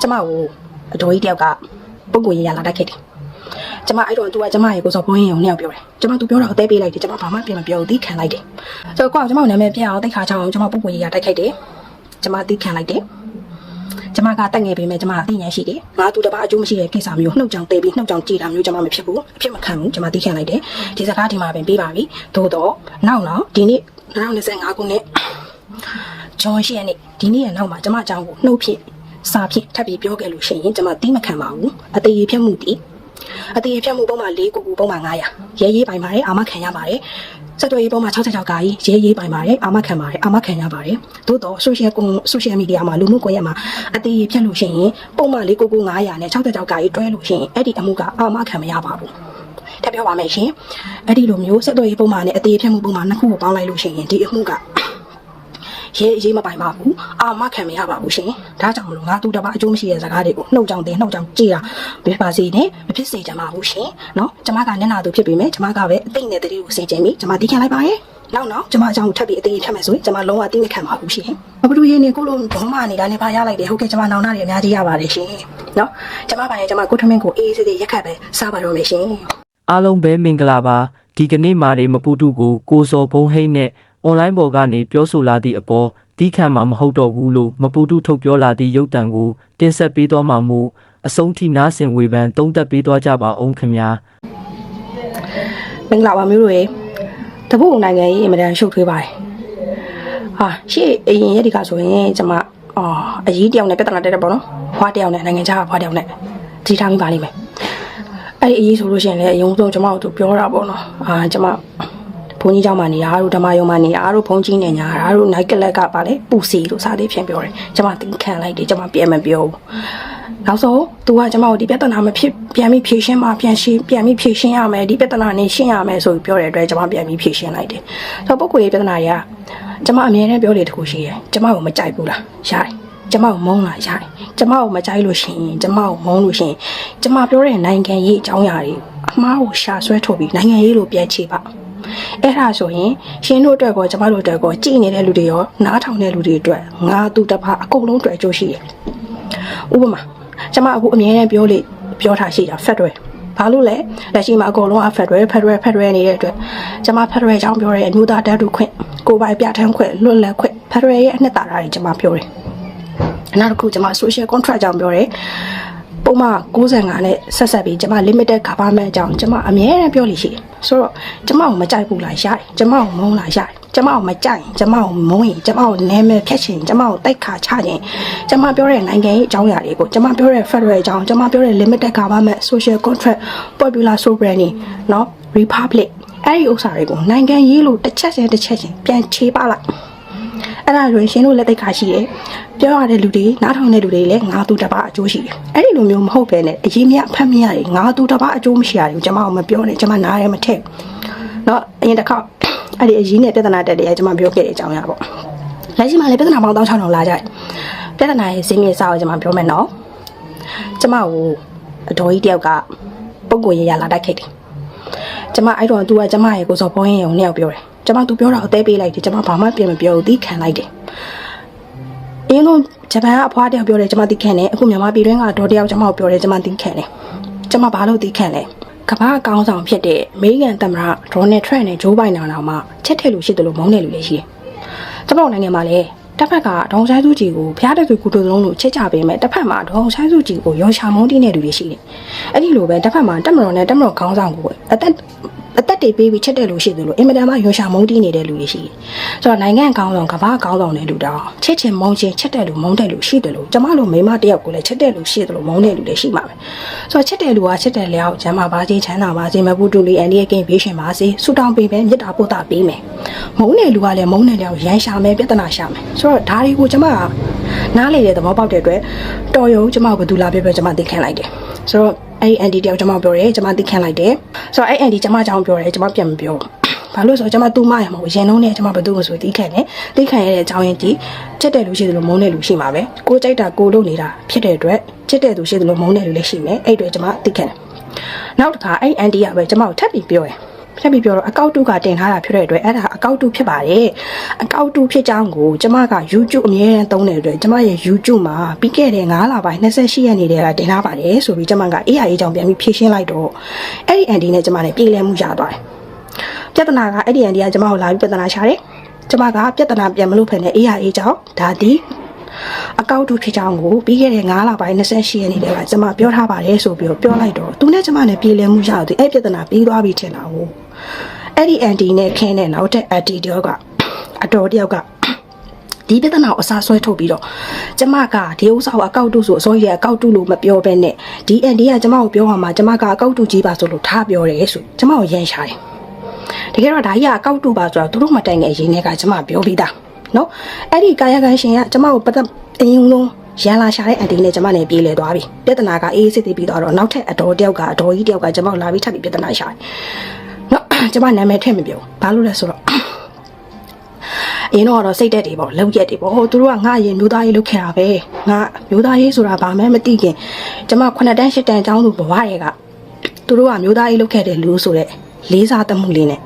ကျမကိုအတော်ကြီးတယောက်ကပုံကိုရရလာတိုက်ခဲ့တယ်ကျမအဲ့တော့ तू ကကျမရဲ့ကိုစော်ဘုန်းရင်ကိုနှစ်ယောက်ပြောတယ်ကျမ तू ပြောတာကိုတဲပေးလိုက်တယ်ကျမဘာမှပြင်မပြောဘူးသီးခံလိုက်တယ်ဆိုတော့ကိုကကျမကိုနာမည်ပြအောင်တိတ်ခါချောင်းအောင်ကျမပုံကိုရရတိုက်ခိုက်တယ်ကျမသီးခံလိုက်တယ်ကျမကတက်ငယ်ပေးမယ်ကျမအသိဉာဏ်ရှိတယ်ငါသူတစ်ပါးအကျိုးမရှိတဲ့ကိစ္စမျိုးနှုတ်ကြောင်တေးပြီးနှုတ်ကြောင်ကြည်တာမျိုးကျမမဖြစ်ဘူးအဖြစ်မခံဘူးကျမသီးခံလိုက်တယ်ဒီစကားဒီမှာပင်ပေးပါပြီသို့တော့နောက်တော့ဒီနေ့2025ခုနှစ်ဂျွန်ရှိရနေ့ဒီနေ့ရဲ့နောက်မှာကျမအကြောင်းကိုနှုတ်ဖြစ် စာဖြစ်ထပ်ပြီးပြောခဲ့လို့ရှိရင်ကျမသီးမခံပါဘူးအသေးဖြတ်မှုတည်အသေးဖြတ်မှုပုံမှန်၄ခုခုပုံမှန်900ရဲရေးပိုင်ပါတယ်အာမခံရပါတယ်စက်တော်ရေးပုံမှန်66ကာကြီးရဲရေးပိုင်ပါတယ်အာမခံပါတယ်အာမခံရပါတယ်သို့တော့ social ကွန် social media မှာလူမှုကွန်ရက်မှာအသေးဖြတ်လို့ရှိရင်ပုံမှန်၄ခုခု900နဲ့66ကာကြီးတွဲလို့ရှိရင်အဲ့ဒီအမှုကအာမခံမရပါဘူးထပ်ပြောပါမယ်ရှင်အဲ့ဒီလိုမျိုးစက်တော်ရေးပုံမှန်နဲ့အသေးဖြတ်မှုပုံမှန်နှစ်ခုကိုပေါင်းလိုက်လို့ရှိရင်ဒီအမှုက ရဲအရေးမပိုင်ပါဘူးအာမခံမရပါဘူးရှင်ဒါကြောင့်မလို့ငါသူတစ်ပါးအကျိုးမရှိတဲ့စကားတွေကိုနှုတ်ကြောင်တင်နှုတ်ကြောင်ကြည်တာဘယ်ပါစေနဲ့မဖြစ်စေချင်ပါဘူးရှင်နော်ကျမကမျက်နှာသူဖြစ်ပေမဲ့ကျမကပဲအသိနဲ့တတိကိုစင်ကြင်ပြီးကျမတီးခံလိုက်ပါရဲ့နောက်နောက်ကျမအကြောင်းကိုထပ်ပြီးအသိဖြတ်မယ်ဆိုရင်ကျမလုံးဝအသိမခံပါဘူးရှင်ဘဘလူရေးနေကိုလိုဘောမနေတာလည်းပါရလိုက်တယ်ဟုတ်ကဲ့ကျမနောင်နာတွေအများကြီးရပါတယ်ရှင်နော်ကျမပါရင်ကျမကိုထမင်းကိုအေးအေးဆေးဆေးရက်ခတ်ပဲစားပါတော့မယ်ရှင်အားလုံးပဲမင်္ဂလာပါဒီကနေ့မာရီမပူတုကိုကိုစော်ဘုံဟိတ်နဲ့ အွန်လိုင်းပေါ်ကနေပြောဆိုလာသည့်အပေါ်တီးခံမှာမဟုတ်တော့ဘူးလို့မပူတုထုတ်ပြောလာသည့်ရုပ်တံကိုတင်ဆက်ပေးသွားမှာမို့အဆုံးထိနားဆင်ဝေဖန်သုံးသပ်ပေးသွားကြပါအောင်ခင်ဗျာမင်္ဂလာပါမျိုးတို့ရေတပုတ်နိုင်ငံကြီးအင်မတန်ရှုပ်ထွေးပါတယ်ဟာရှေ့အရင်ရက်ဒီကဆိုရင်ကျမအော်အကြီးတယောက်နဲ့ပြဿနာတက်တယ်ပေါ့နော်ဖွားတယောက်နဲ့နိုင်ငံခြားကဖွားတယောက်နဲ့ကြီးထားမိပါလိမ့်မယ်အဲ့ဒီအကြီးဆိုလို့ရှိရင်လည်းအယုံဆုံးကျမတို့ပြောတာပေါ့နော်အာကျမ ဘုန်းကြီးကျောင်းမှာနေတာတို့ဓမ္မယုံမှာနေတာတို့ဘုန်းကြီးနေညာတို့ night club ကပါလေပူစီလို့စာလေးဖြန့်ပြောတယ်ကျွန်မသင်ခံလိုက်တယ်ကျွန်မပြန်မပြောဘူးနောက်ဆုံး तू ကကျွန်မတို့ဒီပြဿနာမဖြစ်ပြန်ပြီးဖြေရှင်းမှာပြန်ရှင်းပြန်ပြီးဖြေရှင်းရမယ်ဒီပြဿနာနဲ့ရှင်းရမယ်ဆိုပြီးပြောတဲ့အတွက်ကျွန်မပြန်ပြီးဖြေရှင်းလိုက်တယ်ဆိုတော့ပုဂ္ဂိုလ်ရဲ့ပြဿနာတွေကကျွန်မအမြဲတမ်းပြောနေတခုရှိတယ်ကျွန်မကိုမကြိုက်ဘူးလားရတယ်ကျမကိုမုန်းလာရတယ်ကျမကိုမကြိုက်လို့ရှိရင်ကျမကိုမုန်းလို့ရှိရင်ကျမပြောတဲ့နိုင်ငံရေးအကြောင်းအရာတွေအမားကိုရှာဆွဲထုတ်ပြီးနိုင်ငံရေးလိုပြန်ချေပါ အဲ့ဒါဆိုရင်ရှင်တို့အတွက်ကောကျမတို့အတွက်ကောကြည်နေတဲ့လူတွေရောနားထောင်တဲ့လူတွေအတွက်ငါသူတစ်ပါးအကုန်လုံးအတွက်အကျိုးရှိတယ်။ဥပမာကျမအခုအမြဲတမ်းပြောလေပြောထားရှိတာ Federal ဘာလို့လဲလက်ရှိမှာအကုန်လုံးအ Federal Federal Federal နေတဲ့အတွက်ကျမ Federal အကြောင်းပြောတဲ့အမျိုးသားတန်းတူခွင့်ကိုယ်ပိုင်ပြဋ္ဌာန်းခွင့်လွတ်လပ်ခွင့် Federal ရဲ့အနှစ်သာရတွေကျမပြောတယ်။နောက်တစ်ခုကျမ social contract အကြောင်းပြောတယ်။ ပုံမှန်65နဲ့ဆက်ဆက်ပြီးကျမ limited government အကြောင်းကျမအမြဲတမ်းပြောလို့ရှိတယ်ဆိုတော့ကျမကိုမကြိုက်ဘူးလားရတယ်ကျမကိုမုန်းလားရတယ်ကျမကိုမကြိုက်ရင်ကျမကိုမုန်းရင်ကျမကိုနဲမဲ့ဖြတ်ချင်ကျမကိုတိုက်ခါချခြင်းကျမပြောတဲ့နိုင်ငံရေးအကြောင်းအရာတွေကိုကျမပြောတဲ့ federal အကြောင်းကျမပြောတဲ့ limited government social contract popular sovereignty เนาะ republic အဲ့ဒီဥစ္စာတွေကိုနိုင်ငံရေးလို့တစ်ချက်ချင်းတစ်ချက်ချင်းပြန်ခြေပလိုက် အဲ့ဒါဆိုရင်ရှင်တို့လက်သိက္ခာရှိတယ်ပြောရတဲ့လူတွေနားထောင်တဲ့လူတွေလည်းငါသူတပအကျိုးရှိတယ်အဲ့ဒီလိုမျိုးမဟုတ်ပဲနဲ့အရေးမြအဖက်မရတယ်ငါသူတပအကျိုးမရှိရတယ်ကျွန်မကမပြောနဲ့ကျွန်မနားရဲမထက်နော်အရင်တစ်ခေါက်အဲ့ဒီအရေးနဲ့ပြဿနာတက်တယ်ကျွန်မပြောခဲ့တဲ့အကြောင်းရပေါ့လက်ရှိမှာလည်းပြဿနာပေါင်း1600လာကြတယ်ပြဿနာရဲ့ဇင်းမြစ်စာကိုကျွန်မပြောမယ်နော်ကျွန်မကိုအတော်ကြီးတယောက်ကပုံကိုရရလာတိုက်ခိုက်တယ်ကျွန်မအဲ့တော့သူကကျွန်မရဲ့ကိုစော်ဖုန်းရင်ကိုနှစ်ယောက်ပြောတယ် ကျမ तू ပြောတာကိုတဲပေးလိုက်တယ်ကျမဘာမှပြင်မပြောဘူးတီးခံလိုက်တယ်အင်းတို့ဂျပန်ကအဖွားတယောက်ပြောတယ်ကျမတီးခံတယ်အခုမြန်မာပြည်တွင်းကဒေါ်တယောက်ကျမကိုပြောတယ်ကျမတီးခံတယ်ကျမဘာလို့တီးခံလဲကမ္ဘာအကောင်းဆောင်ဖြစ်တဲ့အမေရိကန်သမ္မတဒေါ်နယ်ထရန့်နဲ့ဂျိုးဘိုင်ဒန်တော်မှချက်ထည့်လို့ရှိတယ်လို့မုန်းတယ်လို့လည်းရှိတယ်ကျမတို့နိုင်ငံမှာလည်းတစ်ဖက်ကဒေါန်ဆိုင်စုကြည်ကိုဖျားတဲ့သူကုတုလုံးလို့ချက်ကြပေးမယ်တစ်ဖက်မှာဒေါန်ဆိုင်စုကြည်ကိုရောရှာမုန်းတင်းတဲ့လူတွေရှိတယ်အဲ့ဒီလိုပဲတစ်ဖက်မှာတက်မတော်နဲ့တက်မတော်ခေါင်းဆောင်ကိုအသက် အသက်တွေပေးပြီးချက်တဲ့လူရှိတယ်လို့အင်မတန်မှရောရှာမုန်းတင်းနေတဲ့လူတွေရှိတယ်ဆိုတော့နိုင်ငံကောင်းဆောင်ကမ္ဘာကောင်းဆောင်တဲ့လူတောင်ချက်ချင်မုန်းချင်းချက်တဲ့လူမုန်းတဲ့လူရှိတယ်လို့ကျမတို့မိမတယောက်ကိုလည်းချက်တဲ့လူရှိတယ်လို့မုန်းတဲ့လူတွေရှိမှာပဲဆိုတော့ချက်တဲ့လူကချက်တဲ့လျောက်ကျမ်းမာပါစေချမ်းသာပါစေမပူတူလီအန်ဒီရဲ့ကင်းဘေးရှင်ပါစေဆူတောင်းပေးမယ်မေတ္တာပို့တာပေးမယ်မုန်းတဲ့လူကလည်းမုန်းတဲ့လျောက်ရန်ရှာမယ်ပြဿနာရှာမယ်ဆိုတော့ဒါတွေကိုကျမကနားလေတဲ့သဘောပေါက်တဲ့အတွက်တော်ရုံကျမကဘယ်သူလာပြပဲကျမသိခံလိုက်တယ်ဆိုတော့ အဲ့ဒီအန်ဒီတယောက်ကျမပြောတယ်ကျမသိခံလိုက်တယ်ဆိုတော့အဲ့အန်ဒီကျမကြောင်းပြောတယ်ကျမပြန်မပြောဘူးဘာလို့လဲဆိုတော့ကျွန်မတူမရမှာမဟုတ်ရင်လုံးနဲ့ကျွန်မဘယ်သူမှဆိုတီးခံတယ်တီးခံရတဲ့အကြောင်းရင်းဒီချက်တဲ့လူရှိတယ်လို့မုန်းတဲ့လူရှိမှာပဲကိုကြိုက်တာကိုလုပ်နေတာဖြစ်တဲ့အတွက်ချက်တဲ့သူရှိတယ်လို့မုန်းတဲ့လူလည်းရှိမယ်အဲ့အတွက်ကျွန်မတီးခံတယ်နောက်တစ်ခါအဲ့အန်တီကပဲကျွန်မကိုထပ်ပြီးပြောတယ် ထပ်ပြီးပြောတော့အကောက်တုကတင်ထားတာဖြစ်တဲ့အတွက်အဲ့ဒါအကောက်တုဖြစ်ပါတယ်အကောက်တုဖြစ်ကြောင်းကိုကျမက YouTube အမြဲတမ်းသုံးတဲ့အတွက်ကျမရဲ့ YouTube မှာပြီးခဲ့တဲ့9လပိုင်း28ရက်နေ့တည်းကတင်ထားပါတယ်ဆိုပြီးကျမက AI အကြောင်းပြန်ပြီးဖြည့်ရှင်းလိုက်တော့အဲ့ဒီ anti နဲ့ကျမနဲ့ပြေးလဲမှုရသွားတယ်ပြဿနာကအဲ့ဒီ anti ကကျမကိုလာပြီးပြဿနာရှာတယ်ကျမကပြဿနာပြန်မလို့ဖက်နဲ့ AI အကြောင်းဒါဒီအကောက်တုဖြစ်ကြောင်းကိုပြီးခဲ့တဲ့9လပိုင်း28ရက်နေ့တည်းကကျမပြောထားပါတယ်ဆိုပြီးတော့ပြောလိုက်တော့သူနဲ့ကျမနဲ့ပြေးလဲမှုရတော့အဲ့ပြဿနာပြီးသွားပြီထင်တာကို အဲ့ဒီ anti နဲ့ခင်းတဲ့နောက်ထပ် anti တယောက်ကအတော်တယောက်ကဒီပြဿနာကိုအစားဆွဲထုတ်ပြီးတော့ကျမကဒီဥစ္စာကိုအကောက်တုဆိုအစိုးရအကောက်တုလို့မပြောဘဲနဲ့ဒီအန်ဒီကကျမကိုပြောမှာကျမကအကောက်တုကြီးပါဆိုလို့ထားပြောတယ်ဆိုကျမကိုရန်ရှာတယ်တကယ်တော့ဒါကြီးကအကောက်တုပါဆိုတော့သူတို့မတိုင်ငယ်ရင်းနဲ့ကကျမပြောပြီးသားနော်အဲ့ဒီကာယကံရှင်ကကျမကိုပတ်သက်အရင်လုံးရန်လာရှာတဲ့အန်တီနဲ့ကျမနဲ့ပြေးလဲသွားပြီပြဿနာကအေးစစ်တည်ပြီးတော့နောက်ထပ်အတော်တယောက်ကအတော်ကြီးတယောက်ကကျမကိုလာပြီးထပ်ပြီးပြဿနာရှာတယ်နော် ကျမနာမည်ထည့်မပြောဘာလို့လဲဆိုတော့အရင်တော့ကတော့စိတ်တက်တွေပေါ့လုံရက်တွေပေါ့ဟိုသူတို့ကငါရင်မျိုးသားရေးလုပ်ခဲ့တာပဲငါမျိုးသားရေးဆိုတာဘာမှမသိခင်ကျမ9တန်း10တန်းအကြောင်းသူဘဝတွေကသူတို့ကမျိုးသားရေးလုပ်ခဲ့တယ်လို့ဆိုတဲ့လေးစားတမှုလေးနဲ့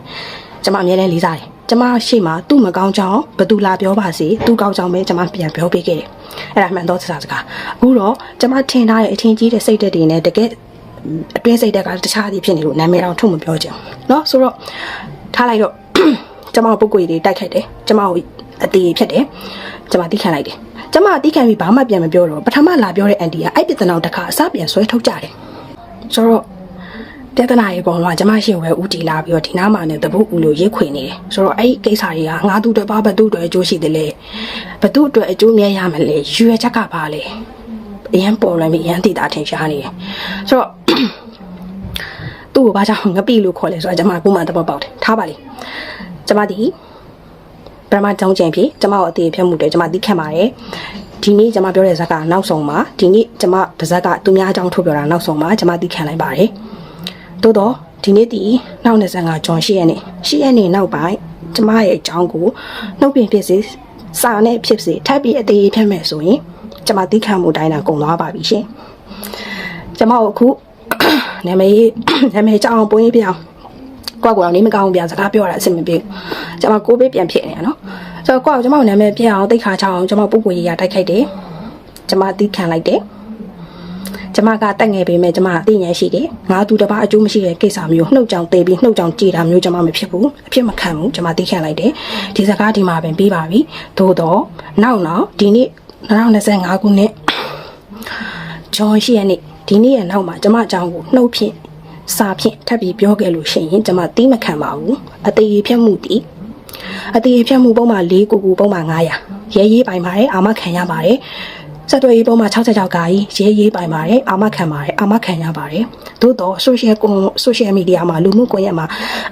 ကျမအမြဲတမ်းလေးစားတယ်ကျမရှေ့မှာသူ့မကောင်းကြောင်းဘသူလာပြောပါစေသူ့ကောင်းကြောင်းပဲကျမပြန်ပြောပေးခဲ့တယ်အဲ့ဒါမှန်တော့စကားစကားအခုတော့ကျမထင်ထားတဲ့အထင်ကြီးတဲ့စိတ်တက်တွေနဲ့တကယ် အတွင်းစိတ်တက်ကတခြားစီဖြစ်နေလို့နာမည်တော့ထုတ်မပြောချင်ဘူးเนาะဆိုတော့ထားလိုက်တော့ ကျမပုတ်ကွေတွေတိုက်ခိုက်တယ်ကျမကိုအသေးဖြစ်တယ်ကျမတီးခံလိုက်တယ်ကျမတီးခံပြီးဘာမှပြန်မပြောတော့ပထမလာပြောတဲ့အန်တီကအဲ့ပြဿနာကိုတစ်ခါအစပြန်ဆွဲထုတ်ကြတယ်ဆိုတော့ပြဿနာရေပေါ်မှာကျမရှိဝဲဦးတီလာပြီးတော့ဒီနားမှာနဲ့တပုတ်ဦးလို့ရိတ်ခွေနေတယ်ဆိုတော့အဲ့ကိစ္စတွေကငါသူတစ်ပါးဘသူအတွက်အကျိုးရှိတယ်လေဘသူအတွက်အကျိုးမြတ်ရမလဲရွေချက်ကပါလေ အရန်ပေါ်လာပြီးအရန်တည်တာထင်ရှားနေတယ်ဆိုတော့သူ့ကိုဘာကြောင့်ငပိလို့ခေါ်လဲဆိုတော့ကျမကမှတပတ်ပေါက်တယ်ထားပါလေကျမဒီပရမကြောင်းကျင်ဖြစ်ကျမကိုအသေးဖြတ်မှုတယ်ကျမသိခံပါတယ်ဒီနေ့ကျမပြောတဲ့ဇက်ကနောက်ဆုံးမှာဒီနေ့ကျမဗဇက်ကသူများအကြောင်းထုတ်ပြောတာနောက်ဆုံးမှာကျမသိခံလိုက်ပါတယ်သို့တော့ဒီနေ့ဒီနောက်25ဂျွန်8ရက်နေ့8ရက်နေ့နောက်ပိုင်းကျမရဲ့အကြောင်းကိုနှုတ်ပြင်ဖြစ်စေစာနဲ့ဖြစ်စေထပ်ပြီးအသေးဖြတ်မယ်ဆိုရင် ကျမသိခံမှုတိုင်းတာကုန်သွားပါပြီရှင်ကျမကိုအခုနာမည်နာမည်ကြောင်ပွင့်ပြအောင်ကိုယ့်ကိုယ်တော့နေမကောင်းဘူးဗျာစကားပြောရတာအဆင်မပြေဘူးကျွန်မကိုဘေးပြန်ဖြစ်နေရနော်ဆိုတော့ကိုယ့်ကိုကျွန်မနာမည်ပြအောင်တိတ်ခါချအောင်ကျွန်မပုပ်ပွေရတိုက်ခိုက်တယ်ကျွန်မတီးခံလိုက်တယ်ကျွန်မကတက်ငယ်ပေမဲ့ကျွန်မအသိဉာဏ်ရှိတယ်ငါသူတစ်ပါးအကျိုးမရှိတဲ့ကိစ္စမျိုးနှုတ်ကြောင်တေးပြီးနှုတ်ကြောင်ကြည်တာမျိုးကျွန်မမဖြစ်ဘူးအဖြစ်မခံဘူးကျွန်မတီးခံလိုက်တယ်ဒီစကားဒီမှာပင်ပြီးပါပြီသို့တော့နောက်နောက်ဒီနေ့ 2025ခုနှစ်ဂျွန်ရှိရနေ့ဒီနေ့ရဲ့နောက်မှာကျမအကြောင်းကိုနှုတ်ဖြင့်စာဖြင့်ထပ်ပြီးပြောခဲ့လို့ရှိရင်ကျမတီးမခံပါဘူးအသေးဖြတ်မှုတီးအသေးဖြတ်မှုပုံမှန်၄ကိုကိုပုံမှန်900ရဲရေးပိုင်ပါတယ်အာမခံရပါတယ်ဆက်သွယ်ရေးပုံမှန်66ကာကြီးရဲရေးပိုင်ပါတယ်အာမခံပါတယ်အာမခံရပါတယ်သို့တော့ social ကွန် social media မှာလူမှုကွန်ရက်မှာ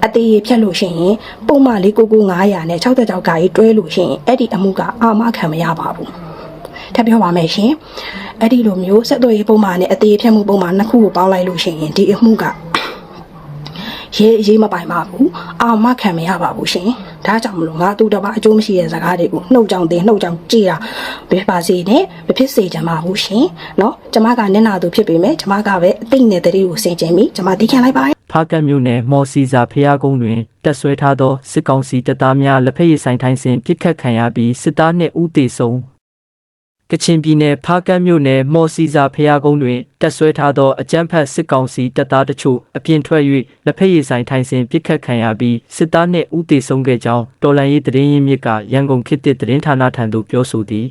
အသေးဖြတ်လို့ရှိရင်ပုံမှန်၄ကိုကို900နဲ့66ကာကြီးတွဲလို့ရှိရင်အဲ့ဒီအမှုကအာမခံမရပါဘူး ထပ်ပြောပါမယ်ရှင်အဲ့ဒီလိုမျိုးဆက်သွယ်ရေးပုံမှန်နဲ့အသေးဖြတ်မှုပုံမှန်နှစ်ခုကိုပေါင်းလိုက်လို့ရှိရင်ဒီအမှုကရေးရေးမပိုင်ပါဘူးအာမခံမရပါဘူးရှင်ဒါကြောင့်မလို့ငါသူတစ်ပါးအကျိုးမရှိတဲ့ဇာတ်ကားတွေကိုနှုတ်ကြောင်တင်နှုတ်ကြောင်ကြည်တာဘယ်ပါစေနဲ့မဖြစ်စေချင်ပါဘူးရှင်เนาะကျမကနင့်နာသူဖြစ်ပေမဲ့ကျမကပဲအသိနဲ့တတိကိုစင်ကြင်ပြီးကျမတီးခံလိုက်ပါတယ် ဖားကတ်မြို့နယ်မော်စီစာဖျားကုန်းတွင်တက်ဆွဲထားသောစစ်ကောင်စီတပ်သားများလက်ဖက်ရည်ဆိုင်ထိုင်းစဉ်ပစ်ခတ်ခံရပြီးစစ်သားနှင့်ဦးတေဆုံး ကချင်ပြည်နယ်ဖားကတ်မြို့နယ်မော်စီစာဖျားကုန်းတွင်တက်ဆွဲထားသောအကြမ်းဖက်စစ်ကောင်စီတပ်သားတချို့အပြင်ထွက်၍လက်ဖက်ရည်ဆိုင်ထိုင်းစဉ်ပစ်ခတ်ခံရပြီးစစ်သားနှင့်ဦးတေဆုံးခဲ့ကြောင်းတော်လန်ရေးသတင်းရင်းမြစ်ကရန်ကုန်ခေတ်သစ်သတင်းဌာနထံသို့ပြောဆိုသည်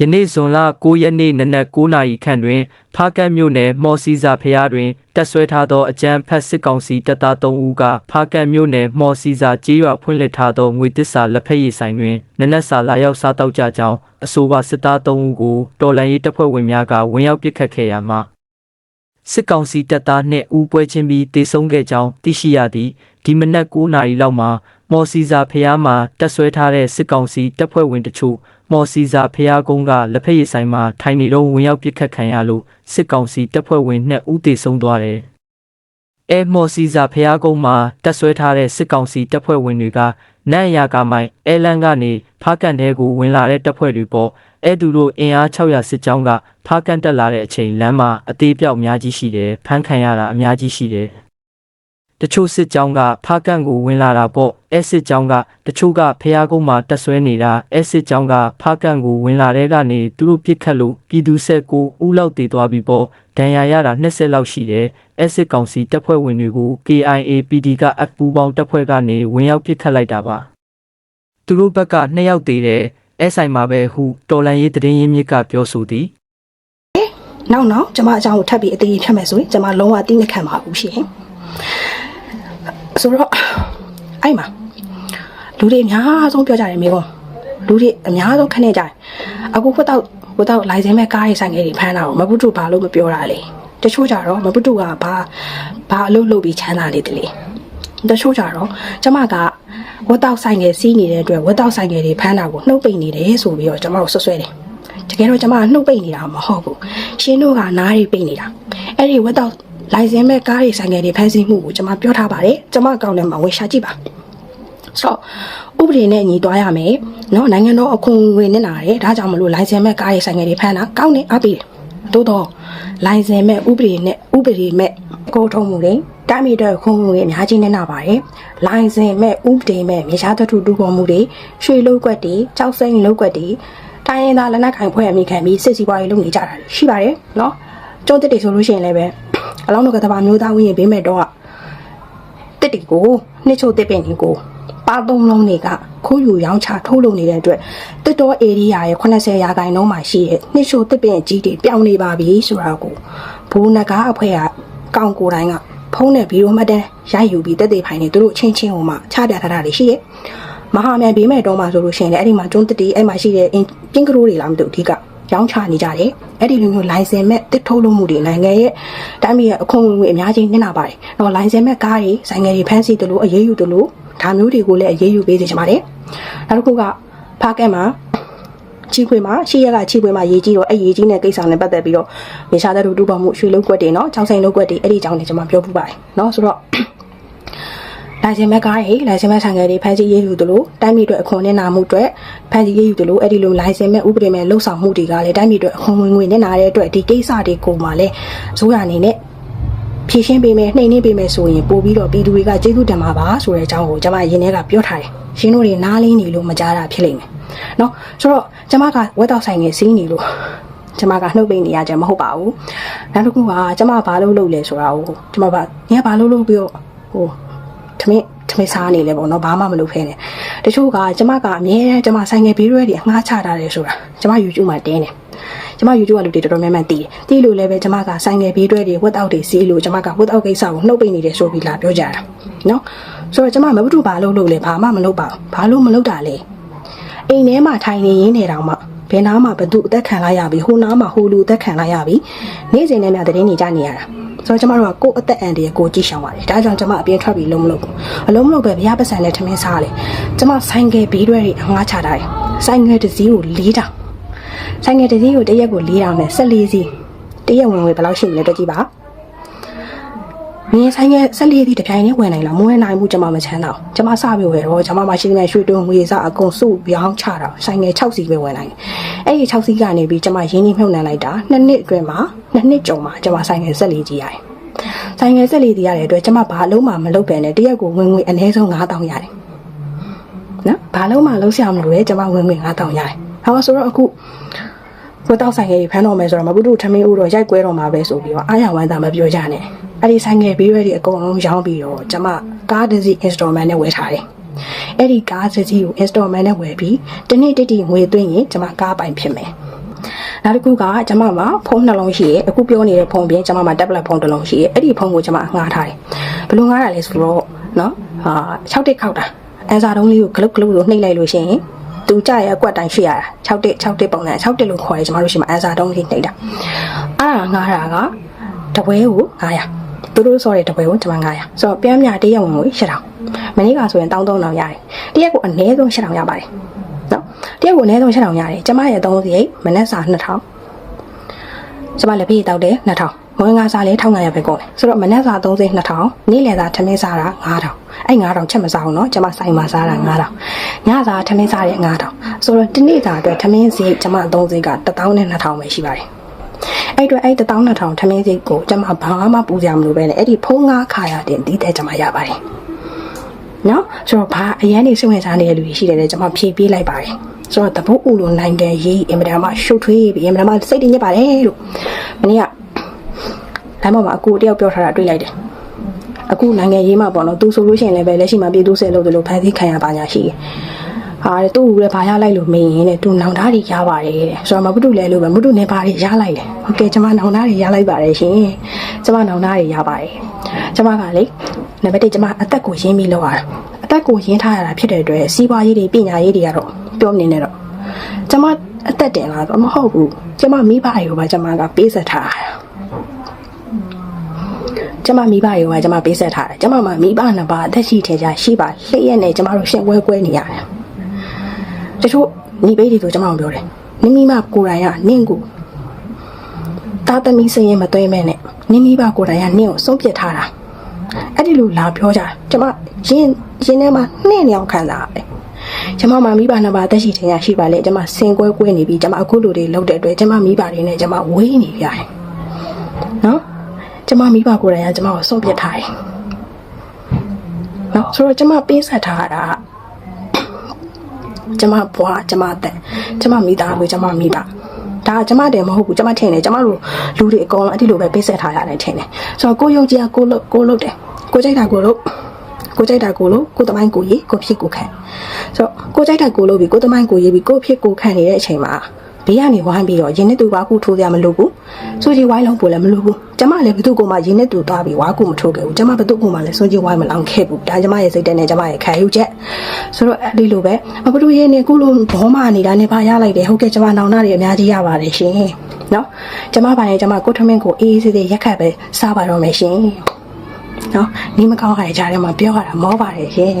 ယနေ့ဇွန်လ9ရက်နေ့နနက်9:00နာရီခန့်တွင်ဖားကတ်မြို့နယ်မော်စီစာဖျားတွင်တက်ဆွဲထားသောအကြမ်းဖက်စစ်ကောင်စီတပ်သား3ဦးကဖားကတ်မြို့နယ်မော်စီစာကြေးရွာဖွင့်လှစ်ထားသောငွေတစ္ဆာလက်ဖက်ရည်ဆိုင်တွင်နနက်စာလာရောက်စားတောက်ကြကြောင်းအဆိုပါစစ်သား3ဦးကိုတော်လန်ရေးတပ်ဖွဲ့ဝင်များကဝင်ရောက်ပစ်ခတ်ခဲ့ရမှာစစ်ကောင်စီတပ်သားနှင့်ဦးပွဲချင်းပြီးတေဆုံးခဲ့ကြောင်းသိရှိရသည်ဒီမနက်9နာရီလောက်မှာမော်စီစာဖျားမှာတက်ဆွဲထားတဲ့စစ်ကောင်စီတပ်ဖွဲ့ဝင်တချို့ မော်စီစာဖျားကုန်းကလက်ဖက်ရည်ဆိုင်မှာထိုင်နေတော့ဝင်ရောက်ပစ်ခတ်ခံရလို့စစ်ကောင်စီတပ်ဖွဲ့ဝင်2ဦးတေဆုံးသွားတယ်အဲမော်စီစာဖျားကုန်းမှာတက်ဆွဲထားတဲ့စစ်ကောင်စီတပ်ဖွဲ့ဝင်တွေကနန့်ရာကမိုင်အဲလန်ကနေဖားကန်တဲကိုဝင်လာတဲ့တပ်ဖွဲ့တွေပေါ်အဲသူတို့အင်အား600စစ်ကြောင်းကဖားကန်တက်လာတဲ့အချိန်လမ်းမှာအသေးပြောက်အများကြီးရှိတယ်ဖမ်းခံရတာအများကြီးရှိတယ် တချို့စစ်ကြောင်းကဖားကန့်ကိုဝင်လာတာပေါ့အဲစစ်ကြောင်းကတချို့ကဖျားကုန်းမှာတက်ဆွဲနေတာအဲစစ်ကြောင်းကဖားကန့်ကိုဝင်လာတဲ့ကနေသူတို့ပြစ်ခတ်လို့ပြည်သူဆက်ကိုဦးလောက်တည်သွားပြီပေါ့ဒဏ်ရာရတာ20လောက်ရှိတယ်အဲစစ်ကောင်စီတပ်ဖွဲ့ဝင်တွေကို KIA PD ကအပူပေါင်းတပ်ဖွဲ့ကနေဝင်ရောက်ပြစ်ခတ်လိုက်တာပါသူတို့ဘက်က2ယောက်တည်တယ်အဲဆိုင်မှာပဲဟုတော်လန်ရေးတရင်ရင်းမြစ်ကပြောဆိုသည်နောက်နောက်ကျမအကြောင်းကိုထပ်ပြီးအသေးဖြတ်မယ်ဆိုရင်ကျမလုံးဝတိမခံပါဘူးရှင် ဆိုတော့အဲ့မှာလူတွေအများဆုံးပြောကြတယ်မိကုန်းလူတွေအများဆုံးခနဲ့ကြတယ်အခုဖတ်တော့ဖတ်တော့လိုင်စင်မဲ့ကားရေးဆိုင်ငယ်တွေဖမ်းတာကိုမပုတုဘာလို့မပြောတာလဲတချို့ကြတော့မပုတုကဘာဘာအလုပ်လုပ်ပြီးချမ်းသာနေတယ်လေတချို့ကြတော့ကျမကဝတ်တော့ဆိုင်ငယ်စီးနေတဲ့အတွက်ဝတ်တော့ဆိုင်ငယ်တွေဖမ်းတာကိုနှုတ်ပိတ်နေတယ်ဆိုပြီးတော့ကျမတို့ဆွဆွဲတယ်တကယ်တော့ကျမကနှုတ်ပိတ်နေတာမဟုတ်ဘူးရှင်းတို့ကနားတွေပိတ်နေတာအဲ့ဒီဝက်တော့ လိုင်စင်မဲ့ကားတွေဆိုင်ငယ်တွေဖမ်းဆီးမှုကိုကျမပြောထားပါတယ်ကျမအကောင့်ထဲမှာဝင်ရှာကြည့်ပါဆိုတော့ဥပဒေနဲ့ညီသွားရမယ်เนาะနိုင်ငံတော်အခွန်ဝင်နေတာတယ်ဒါကြောင့်မလို့လိုင်စင်မဲ့ကားတွေဆိုင်ငယ်တွေဖမ်းတာကောင်းနေအပ်ပြီသို့တော့လိုင်စင်မဲ့ဥပဒေနဲ့ဥပဒေမဲ့ကိုထုံးမှုတွေတာမီတဲ့ခွန်ဝင်အများကြီးနေနာပါတယ်လိုင်စင်မဲ့ဥပဒေမဲ့မြေရှားသတ္ထုတူပေါ်မှုတွေရွှေလုတ်ကွက်တွေကြောက်စိမ့်လုတ်ကွက်တွေ တိုင်းရင်းသားလက်နက်ကိုင်ဖွဲ့အမိခံပြီးစစ်စီပွားရေးလုပ်နေကြတာရှိပါတယ်နော် ကျုံးတစ်တွေဆိုလို့ရှိရင်လည်းပဲအလောင်းတို့ကတဘာမျိုးသားဝင်းရင်ဘေးမဲ့တော့တစ်တီကိုနှစ်ချို့တစ်ပင်ဒီကိုပါသုံးလုံးတွေကခိုးယူရောင်းချထုတ်လုပ်နေတဲ့အတွက်တစ်တော်ဧရိယာရဲ့80ရာခိုင်နှုန်းမှာရှိတဲ့နှစ်ချို့တစ်ပင်ကြီးတွေပြောင်းနေပါပြီဆိုတာကိုဘိုးနဂါအဖွဲ့ကကောင်းကိုယ်တိုင်းကဖုံးတဲ့ဗီဒီယိုမှတ်တမ်းရိုက်ယူပြီးတက်တဲ့ဖိုင်နေသူတို့ချင်းချင်းဟိုမှာချပြထားတာတွေရှိရဲ့မဟာမြန်ဘေးမဲ့တော့မှဆိုလို့ရှိရင်လည်းအဲ့ဒီမှာကျွန်းတတီအဲ့မှာရှိတဲ့အင်ပင်းကရိုးတွေလားမသိဘူးအဓိက ရောင်းချနေကြတယ်အဲ့ဒီလိုမျိုးလိုင်စင်မဲ့တစ်ထုတ်လို့မှုတွေနိုင်ငံရဲ့တိုင်းပြည်ရဲ့အခွန်ဝင်ငွေအများကြီးနစ်နာပါတယ်တော့လိုင်စင်မဲ့ကားတွေဆိုင်ငယ်တွေဖမ်းဆီးတယ်လို့အရေးယူတယ်လို့ဒါမျိုးတွေကိုလည်းအရေးယူပေးစေချင်ပါတယ်နောက်တစ်ခုကဖားကက်မှာချီခွေမှာရှေ့ရက်ကချီခွေမှာရေးကြီးတော့အဲ့ရေးကြီးတဲ့ကိစ္စနဲ့ပတ်သက်ပြီးတော့မြေရှားတဲ့လူတူပေါမှုရွှေလုံးကွက်တွေနော်ချောင်းဆိုင်လုံးကွက်တွေအဲ့ဒီအကြောင်းတွေကျွန်မပြောပြပါတယ်နော်ဆိုတော့ လိုင်စင်မဲ့ကားတွေလိုင်စင်မဲ့ဆိုင်ငယ်တွေဖမ်းဆီးရေးယူသလိုတိုင်းပြည်အတွက်အခွန်နဲ့နာမှုအတွက်ဖမ်းဆီးရေးယူသလိုအဲ့ဒီလိုလိုင်စင်မဲ့ဥပဒေမဲ့လှုပ်ဆောင်မှုတွေကလည်းတိုင်းပြည်အတွက်အခွန်ဝင်ငွေနဲ့နာတဲ့အတွက်ဒီကိစ္စတွေကိုမှလည်းဇိုးရအနေနဲ့ဖြည့်ရှင်းပေးမယ်နှိမ်နှင်းပေးမယ်ဆိုရင်ပို့ပြီးတော့ပြည်သူတွေကကျေးဇူးတင်ပါပါဆိုတဲ့အကြောင်းကိုကျွန်မရင်းထဲကပြောထားတယ်။ရှင်းတို့တွေနားလင်းနေလို့မကြားတာဖြစ်လိမ့်မယ်။နော်ဆိုတော့ကျွန်မကဝက်တော့ဆိုင်ငယ်စီးနေလို့ကျွန်မကနှုတ်ပိတ်နေရကြမဟုတ်ပါဘူး။နောက်တစ်ခုကကျွန်မဘာလို့လုပ်လဲဆိုတာကိုကျွန်မကညဘာလို့လုပ်ပြီးတော့ဟို ထမင်းထမင်းစားနေလဲပေါ့နော်ဘာမှမလုပ်ဖဲနဲ့တချို့ကကျမကအမြဲတမ်းကျမဆိုင်ငယ်ဘေးရွဲတွေအငှားချတာတယ်ဆိုတာကျမ YouTube မှာတင်းတယ်ကျမ YouTube ကလူတွေတော်တော်များများတည်တယ်တည်လို့လည်းပဲကျမကဆိုင်ငယ်ဘေးရွဲတွေဝတ်အောက်တွေစီးလို့ကျမကဝတ်အောက်ကိစ္စကိုနှုတ်ပိတ်နေတယ်ဆိုပြီးလာပြောကြတာနော်ဆိုတော့ကျမမဘုဒ္ဓဘာလို့လုပ်လဲဘာမှမလုပ်ပါဘူးဘာလို့မလုပ်တာလဲအိမ်ထဲမှာထိုင်နေရင်းနေတောင်မှဘယ်နားမှာဘသူအသက်ခံလိုက်ရပြီဟိုနားမှာဟိုလူအသက်ခံလိုက်ရပြီနေ့စဉ်နဲ့များသတင်းနေကြနေရတာ ဆိုတော့ကျမတို့ကကိုယ့်အသက်အန္တရာယ်ကိုကြည့်ရှောင်ပါတယ်ဒါကြောင့်ကျမအပြင်ထွက်ပြီးလုံးမလို့ဘူးအလုံးမလို့ပဲဘုရားပစံနဲ့ထမင်းစားလေကျမဆိုင်ငယ်ဘေးတွေအငှားချတာတယ်ဆိုင်ငယ်တစ်စီးကို၄တောင်ဆိုင်ငယ်တစ်စီးကိုတစ်ရက်ကို၄တောင်နဲ့14စီးတစ်ရက်ဝင်ဝင်ဘယ်လောက်ရှိမလဲတွက်ကြည့်ပါ မင်းဆိုင်ငယ်14စီးတစ်ပြိုင်နဲ့ဝင်နိုင်လားမဝင်နိုင်ဘူးကျမမချမ်းတော့ကျမစပြီးဝယ်တော့ကျမမရှိတဲ့ရွှေတွန်းငွေစားအကုန်စုပြောင်းချတာဆိုင်ငယ်6စီးပဲဝင်နိုင်တယ်အဲ့ဒီ6စီးကနေပြီးကျမရင်းနှီးမြှုပ်နှံလိုက်တာနှစ်နှစ်အတွင်းမှာနှစ်နှစ်ကျော်မှာကျမဆိုင်ငယ်14ကြီးရတယ်ဆိုင်ငယ်ဆက်လေးတည်ရတဲ့အတွက်ကျမဘာအလုံးမှမလုပ်ပဲနဲ့တရက်ကိုဝင်ငွေအနည်းဆုံး9000ရတယ်နော်ဘာလုံးမှလုံးဆရာမလို့လေကျမဝင်ငွေ9000ရတယ်ဟောဆိုတော့အခုကိုတောက်ဆိုင်ငယ်ကြီးဖမ်းတော့မယ်ဆိုတော့မပုတုထမင်းဦးတော့ရိုက်ကွဲတော့မှာပဲဆိုပြီးတော့အားရဝမ်းသာမပြောကြနဲ့ အဲ့ဒီဆိုင်ငယ်ဘေးရွက်တွေအကုန်လုံးရောင်းပြီးတော့ကျမကားတစ်စီး installment နဲ့ဝယ်ထားတယ်အဲ့ဒီကားတစ်စီးကို installment နဲ့ဝယ်ပြီးတစ်နေ့တစ်တိငွေသွင်းရင်ကျမကားပိုင်ဖြစ်မယ်နောက်တစ်ခုကကျမမှာဖုန်းနှလုံးရှိရဲအခုပြောနေတဲ့ဖုန်းပြင်ကျမမှာ tablet ဖုန်းတစ်လုံးရှိရဲအဲ့ဒီဖုန်းကိုကျမငှားထားတယ်ဘယ်လိုငှားတာလဲဆိုတော့နော်ဟာ6တက်ခောက်တာအဲစာတုံးလေးကိုဂလုတ်ဂလုတ်လို့နှိပ်လိုက်လို့ရှိရင်သူကြရဲ့အကွက်တိုင်းရှိရတာ6တက်6တက်ပုံစံ6တက်လို့ခေါ်ရဲကျမတို့ရှိမှာအဲစာတုံးလေးနှိပ်တာအဲ့ဒါငှားတာကတပွဲကို900 သူတို့ဆိုတဲ့တပွဲကိုကျမ900ဆိုတော့ပြန်မြတရက်ဝင်ကို8000မနေ့ကဆိုရင်1300ရတယ်တရက်ကိုအနည်းဆုံး8000ရပါတယ် နော်တရက်ကိုအနည်းဆုံး7000ရတယ်ကျမရဲ့သုံးစရိတ်မနက်စာ2000ကျမလက်ဖေးတောက်တယ်2000မွေးငါစားလဲ1500ပဲကုန်တယ်ဆိုတော့မနက်စာသုံးစရိတ်2000နေ့လယ်စာထမင်းစားတာ9000အဲ့9000ချက်မစားဘူးเนาะကျမဆိုင်မှာစားတာ9000ညစာထမင်းစားတယ်9000ဆိုတော့ဒီနေ့စာအတွက်ထမင်းစရိတ်ကျမသုံးစရိတ်က1000နဲ့2000ပဲရှိပါတယ် အဲ့အတွက်အဲ့12000ထမင်းစိတ်ကိုကျမဘာမှပူကြမလို့ပဲလေအဲ့ဒီဖုံးငါခါရတဲ့ဒီတဲ့ကျမရပါတယ်နော်ဆိုတော့ဘာအရန်နေစိတ်ဝင်စားနေတဲ့လူတွေရှိတယ်လေကျမဖြေပေးလိုက်ပါတယ်ဆိုတော့တပုတ်ဦးလိုနိုင်တဲ့ရေးအင်မတန်မှရှုပ်ထွေးပြီးအင်မတန်မှစိတ်တညစ်ပါတယ်လို့မနေ့ကလမ်းပေါ်မှာအကူတယောက်ပြောထားတာတွေ့လိုက်တယ်အခုနိုင်ငံရေးမှာပေါ့နော်သူဆိုလို့ရှိရင်လည်းပဲလက်ရှိမှာပြည်သူ့ဆဲလို့ဒီလိုဖန်ဆီးခံရပါညာရှိတယ် ဟာတဲ့သူ့ဦးလည်းဘာရလိုက်လို့မင်းရင်တဲ့သူနောင်သားတွေရပါတယ်တဲ့ဆိုတော့မပုတုလဲလို့ပဲမပုတုနဲ့ဘာတွေရလိုက်တယ်ဟုတ်ကဲ့ကျွန်မနောင်သားတွေရလိုက်ပါတယ်ရှင်ကျွန်မနောင်သားတွေရပါတယ်ကျွန်မကလေနံပါတ်1ကျွန်မအသက်ကိုရင်းပြီးလောက်ရတာအသက်ကိုရင်းထားရတာဖြစ်တဲ့အတွက်စီးပွားရေးတွေပညာရေးတွေကတော့ပြောမနေနဲ့တော့ကျွန်မအသက်တင်လာတော့မဟုတ်ဘူးကျွန်မမိဘတွေကိုပါကျွန်မကပေးဆက်ထားတာကျမမိဘရောကကျမပေးဆက်ထားတယ်ကျမမှာမိဘနှစ်ပါးအသက်ရှိထဲကြရှိပါလျှက်ရက်နဲ့ကျမတို့ရှင်းပွဲကွဲနေရတယ် တချို့ညီပေးတွေဆိုကျမတို့ပြောတယ်နိမိမကိုယ်တိုင်ကနင့်ကိုတာသမီစရင်မသွင်းမဲနဲ့နိမိဘကိုယ်တိုင်ကနင့်ကိုဆုံးပြစ်ထားတာအဲ့ဒီလိုလာပြောကြကျမရင်ရင်ထဲမှာနှင်းနေအောင်ခံစားရတယ်ကျမမှာမိဘနှစ်ပါးအသက်ရှိထဲကြရှိပါလေကျမစင်ကွဲကွဲနေပြီကျမအခုလိုတွေလုပ်တဲ့အတွက်ကျမမိဘတွေနဲ့ကျမဝေးနေပြရတယ်နော်ကျမမိဘကိုယ်တိုင်ကကျမကိုဆုံးပြစ်ထားတယ်။နော်ဆိုတော့ကျမပေးဆက်ထားတာက ကျမဘွားကျမအသက်ကျမမိသားစုကျမမိဘဒါကကျမတည်းမဟုတ်ဘူးကျမထင်တယ်ကျမတို့လူတွေအကုန်လုံးအဲ့ဒီလိုပဲပေးဆက်ထားရတယ်ထင်တယ်ဆိုတော့ကိုယုံကြည်ကကိုလို့ကိုလို့တယ်ကိုကြိုက်တာကိုလို့ကိုကြိုက်တာကိုလို့ကိုတမိုင်းကိုရေးကိုဖြစ်ကိုခံဆိုတော့ကိုကြိုက်တာကိုလို့ပြီးကိုတမိုင်းကိုရေးပြီးကိုဖြစ်ကိုခံနေတဲ့အချိန်မှာ ဘေးကနေဝိုင်းပြီးတော့ရင်းနဲ့သူဝါကူထိုးကြမလို့ဘူးဆိုကြီးဝိုင်းလုံးပို့လည်းမလို့ဘူးကျမလည်းဘသူ့ကိုမှရင်းနဲ့သူသွားပြီးဝါကူမထိုးခဲ့ဘူးကျမဘသူ့ကိုမှလည်းစွန့်ကြီးဝိုင်းမလောင်ခဲ့ဘူးဒါကျမရဲ့စိတ်တဲ့နဲ့ကျမရဲ့ခံယူချက်ဆိုတော့အဲ့ဒီလိုပဲမဘသူရဲ့နေကုလို့ဘောမနေတာနေပါရလိုက်တယ်ဟုတ်ကဲ့ကျမနောင်နာတွေအများကြီးရပါတယ်ရှင်နော်ကျမပါရင်ကျမကိုထမင်းကိုအေးအေးဆေးဆေးရက်ခတ်ပဲစားပါတော့မယ်ရှင်နော်နေမကောင်းခါရကြတယ်မှာပြောရတာမောပါတယ်ရှင်